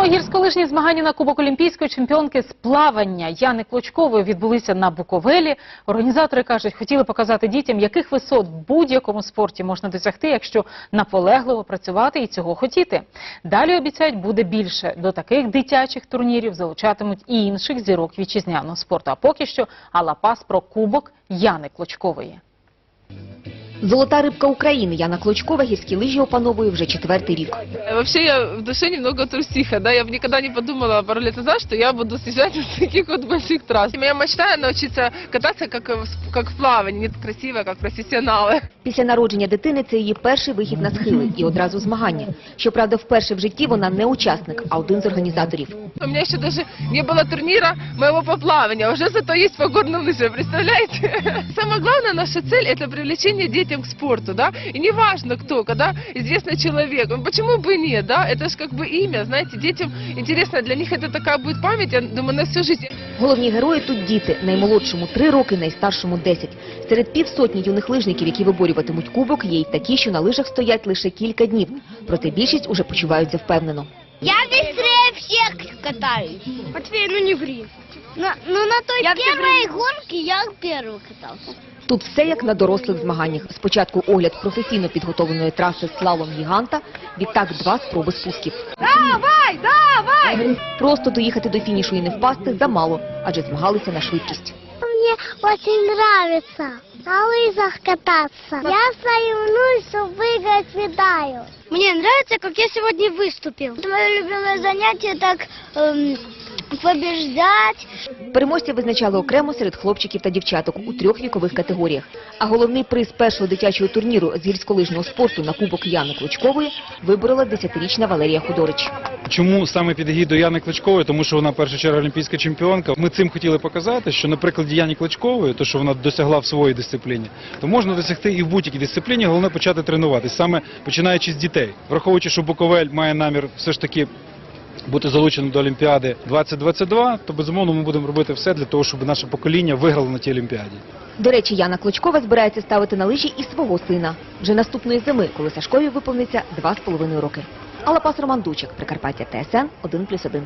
Про гірськолижні змагання на Кубок Олімпійської чемпіонки з плавання Яни Клочкової відбулися на Буковелі. Організатори кажуть, хотіли показати дітям, яких висот в будь-якому спорті можна досягти, якщо наполегливо працювати і цього хотіти. Далі обіцяють буде більше. До таких дитячих турнірів залучатимуть і інших зірок вітчизняного спорту. А поки що Алапас про Кубок Яни Клочкової. Золота рибка України Яна Клочкова гірські лижі опановує вже четвертий рік. Вообще я в душе немного трусиха, да, я бы никогда не подумала пару лет назад, что я буду съезжать на таких вот больших трасс. Моя мечта научиться кататься как, в- как в плавании, не красиво, как профессионалы. Після народження дитини це її перший вихід на схили і одразу змагання. Щоправда, вперше в житті вона не учасник, а один з організаторів. У меня еще даже не было турнира моего по плаванию, а уже зато есть по горным лыжам, представляете? Самое главное, наша цель это привлечение детям к спорту, да, и неважно кто, когда известный человек, ну, почему бы и нет, да, это же как бы имя, знаете, детям интересно, для них это такая будет память, я думаю, на всю жизнь. Головні герої тут діти, наймолодшому три роки, найстаршому 10. Серед півсотні юних лижників, які виборюватимуть кубок, є й такі, що на лижах стоять лише кілька днів. Проте більшість уже почуваються впевнено. Я быстрее всех катаюсь. Матвей, ну не ври. На, ну на той первой гонке я первый катался. Тут все як на дорослих змаганнях. Спочатку огляд професійно підготовленої траси слалом гіганта, відтак два спроби спусків. Давай, давай! Просто доїхати до фінішу і не впасти замало, адже змагалися на швидкість. Мне очень нравится на лыжах кататься. Я соревнуюсь, чтобы выиграть медаль. Мне нравится, как я сегодня выступил. Это мое любимое занятие, так эм, побеждать. Переможців визначали окремо серед хлопчиків та дівчаток у трьох вікових категоріях. А головний приз першого дитячого турніру з гірськолижного спорту на Кубок Яни Клочкової виборола 10-річна Валерія Худорич. Чому саме під егідою Яни Кличкової? Тому що вона в першу чергу олімпійська чемпіонка. Ми цим хотіли показати, що на прикладі Яні Кличкової, то що вона досягла в своїй дисципліні, то можна досягти і в будь-якій дисципліні. Головне почати тренуватися, саме починаючи з дітей, враховуючи, що Буковель має намір все ж таки. Бути залученим до Олімпіади 2022, то безумовно ми будемо робити все для того, щоб наше покоління виграло на тій Олімпіаді. До речі, Яна Клочкова збирається ставити на лижі і свого сина. Вже наступної зими, коли Сашкові виповниться два з половиною роки. Алапас Роман Дучик, Прикарпаття ТСН 1+,1.